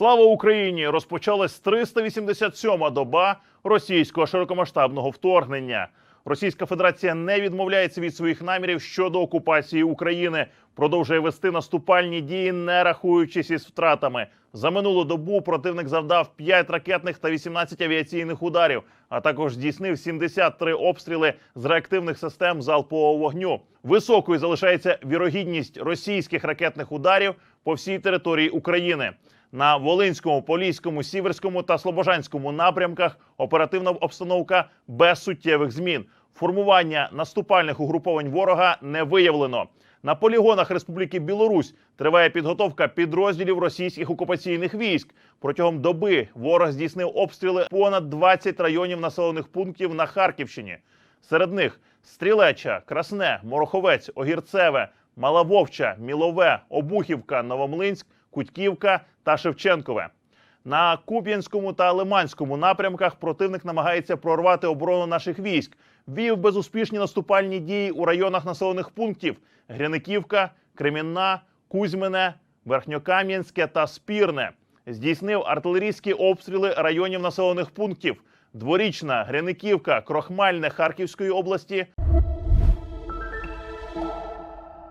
Слава Україні! Розпочалась 387-ма доба російського широкомасштабного вторгнення. Російська Федерація не відмовляється від своїх намірів щодо окупації України, продовжує вести наступальні дії, не рахуючись із втратами. За минулу добу противник завдав 5 ракетних та 18 авіаційних ударів, а також здійснив 73 обстріли з реактивних систем залпового вогню. Високою залишається вірогідність російських ракетних ударів по всій території України. На Волинському, Поліському, Сіверському та Слобожанському напрямках оперативна обстановка без суттєвих змін. Формування наступальних угруповань ворога не виявлено. На полігонах Республіки Білорусь триває підготовка підрозділів російських окупаційних військ. Протягом доби ворог здійснив обстріли понад 20 районів населених пунктів на Харківщині. Серед них Стрілеча, Красне, Мороховець, Огірцеве, Мала Вовча, Мілове, Обухівка, Новомлинськ, Кутьківка та Шевченкове. На Куп'янському та Лиманському напрямках противник намагається прорвати оборону наших військ. Вів безуспішні наступальні дії у районах населених пунктів: Гряниківка, Кремінна, Кузьмине, Верхньокам'янське та Спірне. Здійснив артилерійські обстріли районів населених пунктів: Дворічна, Гряниківка, Крохмальне Харківської області,